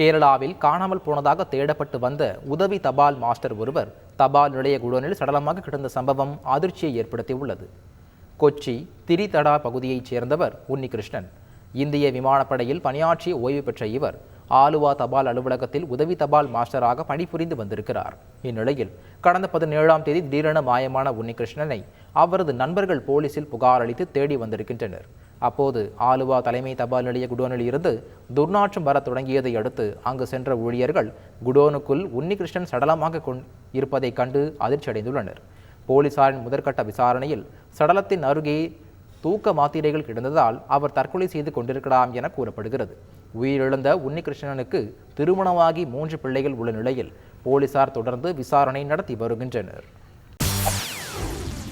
கேரளாவில் காணாமல் போனதாக தேடப்பட்டு வந்த உதவி தபால் மாஸ்டர் ஒருவர் தபால் நிலைய குடோனில் சடலமாக கிடந்த சம்பவம் அதிர்ச்சியை ஏற்படுத்தியுள்ளது. கொச்சி திரிதடா பகுதியைச் சேர்ந்தவர் உன்னிகிருஷ்ணன். இந்திய விமானப்படையில் பணியாற்றி ஓய்வு பெற்ற இவர் ஆலுவா தபால் அலுவலகத்தில் உதவி தபால் மாஸ்டராக பணிபுரிந்து வந்திருக்கிறார். இந்நிலையில் கடந்த பதினேழாம் தேதி திடீரென மாயமான உன்னிகிருஷ்ணனை அவரது நண்பர்கள் போலீசில் புகார் அளித்து தேடி வந்திருக்கின்றனர். அப்போது ஆலுவா தலைமை தபால் நிலைய குடோனில் இருந்து துர்நாற்றம் வரத் தொடங்கியதை அடுத்து அங்கு சென்ற ஊழியர்கள் குடோனுக்குள் உன்னிகிருஷ்ணன் சடலமாக கொண் இருப்பதைக் கண்டு அதிர்ச்சியடைந்துள்ளனர். போலீசாரின் முதற்கட்ட விசாரணையில் சடலத்தின் அருகே தூக்க மாத்திரைகள் கிடந்ததால் அவர் தற்கொலை செய்து கொண்டிருக்கலாம் என கூறப்படுகிறது. உயிரிழந்த உன்னிகிருஷ்ணனுக்கு திருமணமாகி மூன்று பிள்ளைகள் உள்ள நிலையில் போலீசார் தொடர்ந்து விசாரணை நடத்தி வருகின்றனர்.